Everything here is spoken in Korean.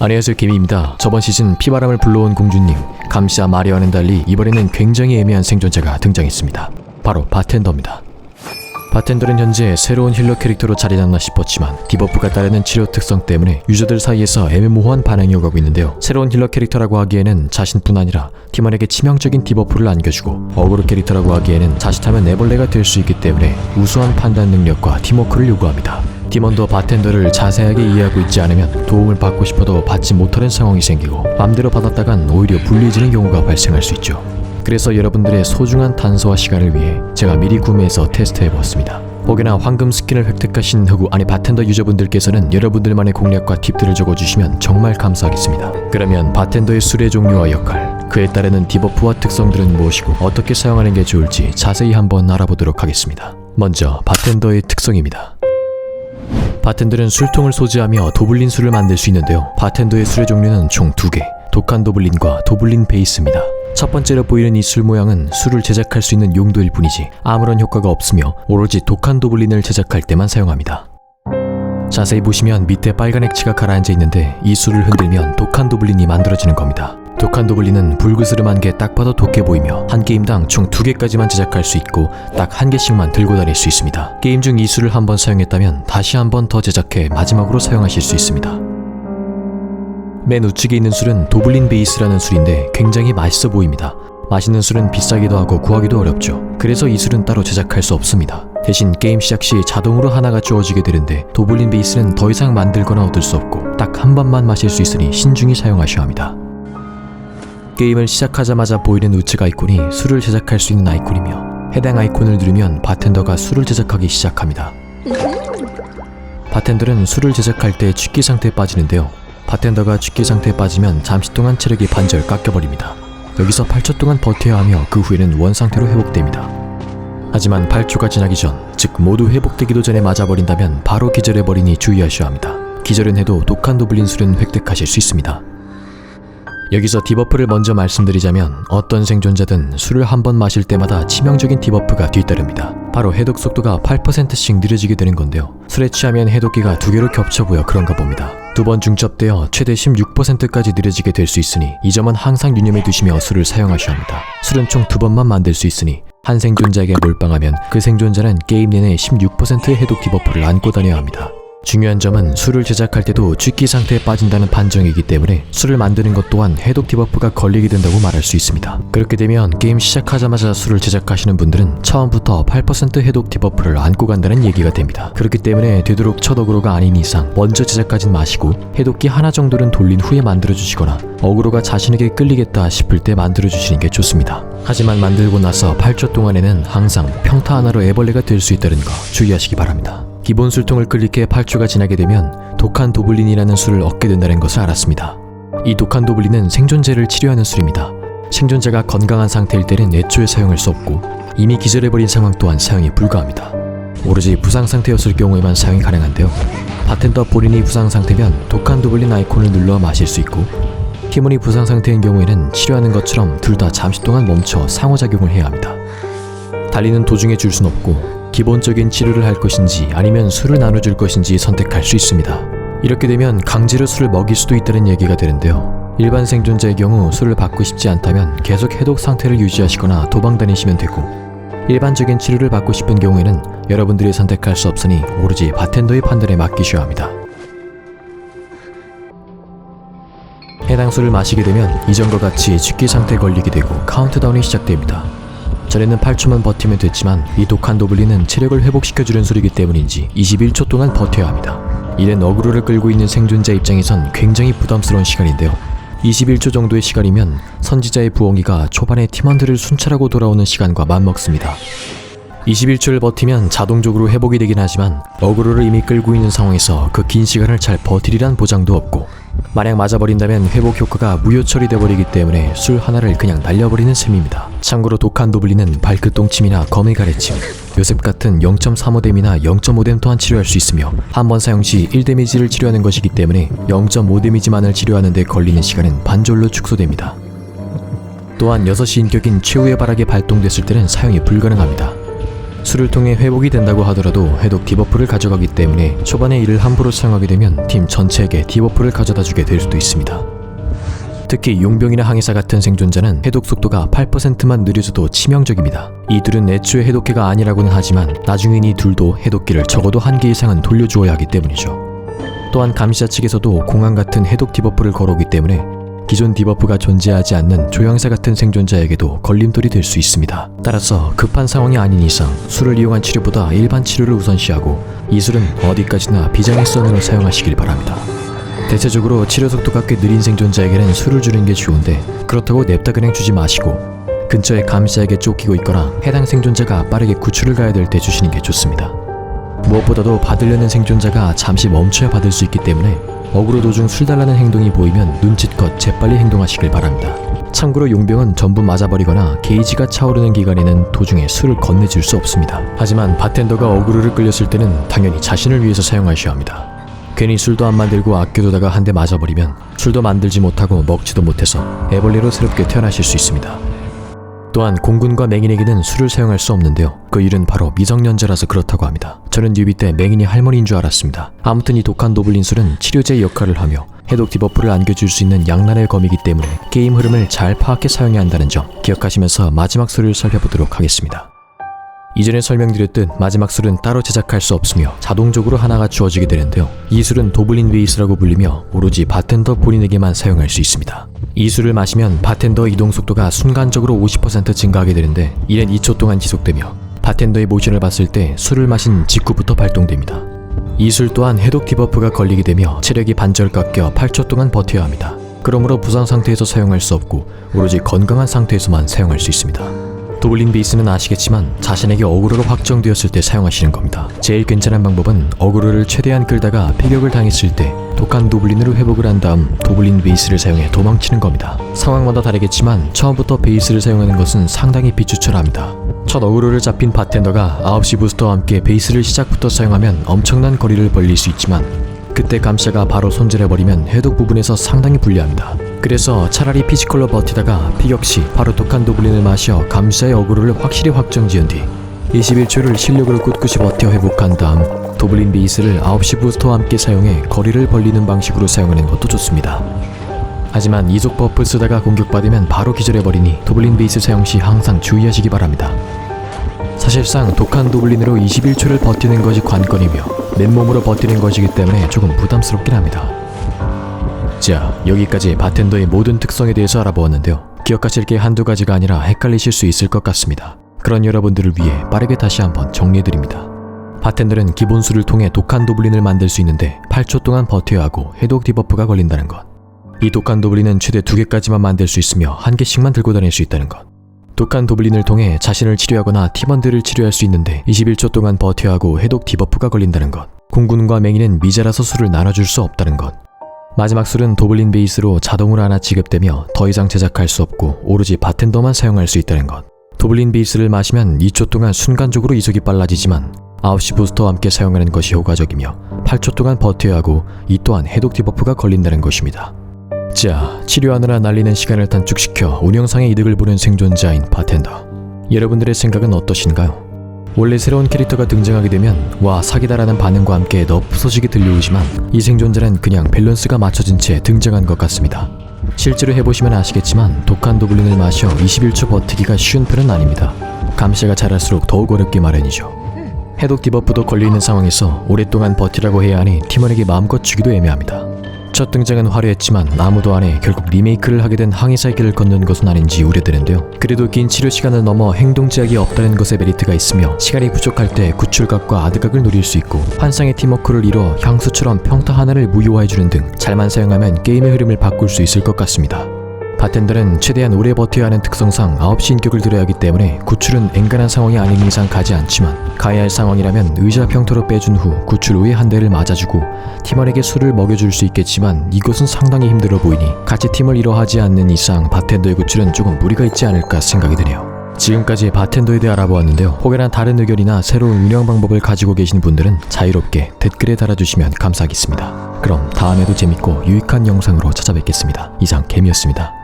안녕하세요 개미입니다. 저번 시즌 피바람을 불러온 공주님 감시자 마리와는 달리 이번에는 굉장히 애매한 생존자가 등장했습니다. 바로 바텐더입니다. 바텐더는 현재 새로운 힐러 캐릭터로 자리 잡나 싶었지만 디버프가 따르는 치료 특성 때문에 유저들 사이에서 애매모호한 반응이 오가고 있는데요. 새로운 힐러 캐릭터라고 하기에는 자신뿐 아니라 팀원에게 치명적인 디버프를 안겨주고 어그로 캐릭터라고 하기에는 자칫하면 애벌레가 될 수 있기 때문에 우수한 판단 능력과 팀워크를 요구합니다. 팀원도 바텐더를 자세하게 이해하고 있지 않으면 도움을 받고 싶어도 받지 못하는 상황이 생기고 맘대로 받았다간 오히려 불리해지는 경우가 발생할 수 있죠. 그래서 여러분들의 소중한 단서와 시간을 위해 제가 미리 구매해서 테스트해보았습니다. 혹여나 황금 스킨을 획득하신 흑우 아니 바텐더 유저분들께서는 여러분들만의 공략과 팁들을 적어주시면 정말 감사하겠습니다. 그러면 바텐더의 술의 종류와 역할, 그에 따르는 디버프와 특성들은 무엇이고 어떻게 사용하는 게 좋을지 자세히 한번 알아보도록 하겠습니다. 먼저 바텐더의 특성입니다. 바텐더는 술통을 소지하며 도블린 술을 만들 수 있는데요. 바텐더의 술의 종류는 총 두 개, 독한 도블린과 도블린 베이스입니다. 첫 번째로 보이는 이 술 모양은 술을 제작할 수 있는 용도일 뿐이지 아무런 효과가 없으며 오로지 독한 도블린을 제작할 때만 사용합니다. 자세히 보시면 밑에 빨간 액체가 가라앉아 있는데 이 술을 흔들면 독한 도블린이 만들어지는 겁니다. 독한 도블린은 불그스름한 게 딱 봐도 독해 보이며 한 게임당 총두 개까지만 제작할 수 있고 딱 한 개씩만 들고 다닐 수 있습니다. 게임 중이 술을 한번 사용했다면 다시 한 번 더 제작해 마지막으로 사용하실 수 있습니다. 맨 우측에 있는 술은 도블린 베이스라는 술인데 굉장히 맛있어 보입니다. 맛있는 술은 비싸기도 하고 구하기도 어렵죠. 그래서 이 술은 따로 제작할 수 없습니다. 대신 게임 시작 시 자동으로 하나가 주어지게 되는데 도블린 베이스는 더 이상 만들거나 얻을 수 없고 딱 한 번만 마실 수 있으니 신중히 사용하셔야 합니다. 게임을 시작하자마자 보이는 우측 아이콘이 술을 제작할 수 있는 아이콘이며 해당 아이콘을 누르면 바텐더가 술을 제작하기 시작합니다. 바텐더는 술을 제작할 때 취기 상태에 빠지는데요. 바텐더가 취기 상태에 빠지면 잠시 동안 체력이 반절 깎여버립니다. 여기서 8초 동안 버텨야 하며 그 후에는 원 상태로 회복됩니다. 하지만 8초가 지나기 전, 즉 모두 회복되기도 전에 맞아버린다면 바로 기절해버리니 주의하셔야 합니다. 기절은 해도 독한 도블린 술은 획득하실 수 있습니다. 여기서 디버프를 먼저 말씀드리자면 어떤 생존자든 술을 한 번 마실 때마다 치명적인 디버프가 뒤따릅니다. 바로 해독 속도가 8%씩 느려지게 되는 건데요. 술에 취하면 해독기가 두 개로 겹쳐 보여 그런가 봅니다. 두 번 중첩되어 최대 16%까지 느려지게 될 수 있으니 이 점은 항상 유념해 두시며 술을 사용하셔야 합니다. 술은 총 두 번만 만들 수 있으니 한 생존자에게 몰빵하면 그 생존자는 게임 내내 16%의 해독 디버프를 안고 다녀야 합니다. 중요한 점은 술을 제작할 때도 취기 상태에 빠진다는 판정이기 때문에 술을 만드는 것 또한 해독 디버프가 걸리게 된다고 말할 수 있습니다. 그렇게 되면 게임 시작하자마자 술을 제작하시는 분들은 처음부터 8% 해독 디버프를 안고 간다는 얘기가 됩니다. 그렇기 때문에 되도록 첫 어그로가 아닌 이상 먼저 제작하진 마시고 해독기 하나 정도는 돌린 후에 만들어 주시거나 어그로가 자신에게 끌리겠다 싶을 때 만들어 주시는 게 좋습니다. 하지만 만들고 나서 8초 동안에는 항상 평타 하나로 애벌레가 될 수 있다는 거 주의하시기 바랍니다. 기본 술통을 클릭해 8초가 지나게 되면 독한 도블린이라는 술을 얻게 된다는 것을 알았습니다. 이 독한 도블린은 생존자를 치료하는 술입니다. 생존자가 건강한 상태일 때는 애초에 사용할 수 없고 이미 기절해버린 상황 또한 사용이 불가합니다. 오로지 부상 상태였을 경우에만 사용이 가능한데요. 바텐더 본인이 부상 상태면 독한 도블린 아이콘을 눌러 마실 수 있고 팀원이 부상 상태인 경우에는 치료하는 것처럼 둘 다 잠시 동안 멈춰 상호작용을 해야 합니다. 달리는 도중에 줄 순 없고 기본적인 치료를 할 것인지 아니면 술을 나눠줄 것인지 선택할 수 있습니다. 이렇게 되면 강제로 술을 먹일 수도 있다는 얘기가 되는데요. 일반 생존자의 경우 술을 받고 싶지 않다면 계속 해독 상태를 유지하시거나 도망 다니시면 되고 일반적인 치료를 받고 싶은 경우에는 여러분들이 선택할 수 없으니 오로지 바텐더의 판단에 맡기셔야 합니다. 해당 술을 마시게 되면 이전과 같이 죽기 상태에 걸리게 되고 카운트다운이 시작됩니다. 전에는 8초만 버티면 됐지만 이 독한 도블린은 체력을 회복시켜주는 술이기 때문인지 21초 동안 버텨야 합니다. 이는 어그로를 끌고 있는 생존자 입장에선 굉장히 부담스러운 시간인데요. 21초 정도의 시간이면 선지자의 부엉이가 초반에 팀원들을 순찰하고 돌아오는 시간과 맞먹습니다. 21초를 버티면 자동적으로 회복이 되긴 하지만 어그로를 이미 끌고 있는 상황에서 그 긴 시간을 잘 버티리란 보장도 없고 만약 맞아버린다면 회복 효과가 무효 처리돼 버리기 때문에 술 하나를 그냥 날려버리는 셈입니다. 참고로 독한 도블린은 발끝 동침이나 검의 가래침, 요셉 같은 0.35뎀이나 0.5뎀 또한 치료할 수 있으며 한 번 사용 시 1데미지를 치료하는 것이기 때문에 0.5데미지만을 치료하는 데 걸리는 시간은 반절로 축소됩니다. 또한 6시 인격인 최후의 발악이 발동됐을 때는 사용이 불가능합니다. 술을 통해 회복이 된다고 하더라도 해독 디버프를 가져가기 때문에 초반에 이를 함부로 사용하게 되면 팀 전체에게 디버프를 가져다 주게 될 수도 있습니다. 특히 용병이나 항해사 같은 생존자는 해독 속도가 8%만 느려져도 치명적입니다. 이 둘은 애초에 해독기가 아니라고는 하지만 나중엔 이 둘도 해독기를 적어도 한 개 이상은 돌려주어야 하기 때문이죠. 또한 감시자 측에서도 공항 같은 해독 디버프를 걸어오기 때문에 기존 디버프가 존재하지 않는 조향사 같은 생존자에게도 걸림돌이 될 수 있습니다. 따라서 급한 상황이 아닌 이상 술을 이용한 치료보다 일반 치료를 우선시하고 이 술은 어디까지나 비장일선으로 사용하시길 바랍니다. 대체적으로 치료 속도가 꽤 느린 생존자에게는 술을 주는 게 좋은데 그렇다고 냅다 그냥 주지 마시고 근처에 감시자에게 쫓기고 있거나 해당 생존자가 빠르게 구출을 가야 될 때 주시는 게 좋습니다. 무엇보다도 받으려는 생존자가 잠시 멈춰야 받을 수 있기 때문에 어그로 도중 술 달라는 행동이 보이면 눈치껏 재빨리 행동하시길 바랍니다. 참고로 용병은 전부 맞아버리거나 게이지가 차오르는 기간에는 도중에 술을 건네줄 수 없습니다. 하지만 바텐더가 어그로를 끌렸을 때는 당연히 자신을 위해서 사용하셔야 합니다. 괜히 술도 안 만들고 아껴두다가 한 대 맞아버리면 술도 만들지 못하고 먹지도 못해서 애벌레로 새롭게 태어나실 수 있습니다. 또한 공군과 맹인에게는 술을 사용할 수 없는데요. 그 일은 바로 미성년자라서 그렇다고 합니다. 저는 뉴비 때 맹인이 할머니인 줄 알았습니다. 아무튼 이 독한 도블린 술은 치료제 역할을 하며 해독 디버프를 안겨줄 수 있는 양날의 검이기 때문에 게임 흐름을 잘 파악해 사용해야 한다는 점 기억하시면서 마지막 술을 살펴보도록 하겠습니다. 이전에 설명드렸듯 마지막 술은 따로 제작할 수 없으며 자동적으로 하나가 주어지게 되는데요. 이 술은 도블린 베이스라고 불리며 오로지 바텐더 본인에게만 사용할 수 있습니다. 이 술을 마시면 바텐더 이동 속도가 순간적으로 50% 증가하게 되는데 이는 2초 동안 지속되며 바텐더의 모션을 봤을 때 술을 마신 직후부터 발동됩니다. 이 술 또한 해독 디버프가 걸리게 되며 체력이 반절 깎여 8초 동안 버텨야 합니다. 그러므로 부상 상태에서 사용할 수 없고 오로지 건강한 상태에서만 사용할 수 있습니다. 도블린 베이스는 아시겠지만 자신에게 어그로가 확정되었을 때 사용하시는 겁니다. 제일 괜찮은 방법은 어그로를 최대한 끌다가 피격을 당했을 때 독한 도블린으로 회복을 한 다음 도블린 베이스를 사용해 도망치는 겁니다. 상황마다 다르겠지만 처음부터 베이스를 사용하는 것은 상당히 비추천합니다. 첫 어그로를 잡힌 바텐더가 9시 부스터와 함께 베이스를 시작부터 사용하면 엄청난 거리를 벌릴 수 있지만 그때 감시자가 바로 손질해버리면 해독 부분에서 상당히 불리합니다. 그래서 차라리 피지컬로 버티다가 피격 시 바로 독한 도블린을 마셔 감시자의 어그로를 확실히 확정 지은 뒤 21초를 실력으로 꿋꿋이 버텨 회복한 다음 도블린 베이스를 9시 부스터와 함께 사용해 거리를 벌리는 방식으로 사용하는 것도 좋습니다. 하지만 이속 버프를 쓰다가 공격받으면 바로 기절해버리니 도블린 베이스 사용 시 항상 주의하시기 바랍니다. 사실상 독한 도블린으로 21초를 버티는 것이 관건이며 맨몸으로 버티는 것이기 때문에 조금 부담스럽긴 합니다. 자, 여기까지 바텐더의 모든 특성에 대해서 알아보았는데요. 기억하실 게 한두 가지가 아니라 헷갈리실 수 있을 것 같습니다. 그런 여러분들을 위해 빠르게 다시 한번 정리해드립니다. 바텐더는 기본 수를 통해 독한 도블린을 만들 수 있는데 8초 동안 버텨야 하고 해독 디버프가 걸린다는 것. 이 독한 도블린은 최대 2개까지만 만들 수 있으며 한 개씩만 들고 다닐 수 있다는 것. 독한 도블린을 통해 자신을 치료하거나 팀원들을 치료할 수 있는데 21초 동안 버텨야 하고 해독 디버프가 걸린다는 것. 공군과 맹인은 미자라서 술을 나눠줄 수 없다는 것. 마지막 술은 도블린 베이스로 자동으로 하나 지급되며 더 이상 제작할 수 없고 오로지 바텐더만 사용할 수 있다는 것. 도블린 베이스를 마시면 2초 동안 순간적으로 이속이 빨라지지만 9시 부스터와 함께 사용하는 것이 효과적이며 8초 동안 버텨야 하고 이 또한 해독 디버프가 걸린다는 것입니다. 자, 치료하느라 날리는 시간을 단축시켜 운영상의 이득을 보는 생존자인 바텐더. 여러분들의 생각은 어떠신가요? 원래 새로운 캐릭터가 등장하게 되면 와 사기다라는 반응과 함께 너프 소식이 들려오지만 이 생존자는 그냥 밸런스가 맞춰진 채 등장한 것 같습니다. 실제로 해보시면 아시겠지만 독한 도블린을 마셔 21초 버티기가 쉬운 편은 아닙니다. 감시가 잘할수록 더욱 어렵게 마련이죠. 해독 디버프도 걸리는 상황에서 오랫동안 버티라고 해야 하니 팀원에게 마음껏 주기도 애매합니다. 첫 등장은 화려했지만 아무도 안 해 결국 리메이크를 하게 된 항해사의 길을 걷는 것은 아닌지 우려되는데요. 그래도 긴 치료 시간을 넘어 행동 제약이 없다는 것에 메리트가 있으며 시간이 부족할 때 구출각과 아드각을 누릴 수 있고 환상의 팀워크를 이뤄 향수처럼 평타 하나를 무효화해주는 등 잘만 사용하면 게임의 흐름을 바꿀 수 있을 것 같습니다. 바텐더는 최대한 오래 버텨야 하는 특성상 9시 인격을 들여야 하기 때문에 구출은 앵간한 상황이 아닌 이상 가지 않지만 가야 할 상황이라면 의자 평터로 빼준 후 구출 후에 한 대를 맞아주고 팀원에게 술을 먹여줄 수 있겠지만 이것은 상당히 힘들어 보이니 같이 팀을 이뤄하지 않는 이상 바텐더의 구출은 조금 무리가 있지 않을까 생각이 드네요. 지금까지 바텐더에 대해 알아보았는데요. 혹여나 다른 의견이나 새로운 운영 방법을 가지고 계신 분들은 자유롭게 댓글에 달아주시면 감사하겠습니다. 그럼 다음에도 재밌고 유익한 영상으로 찾아뵙겠습니다. 이상 개미였습니다.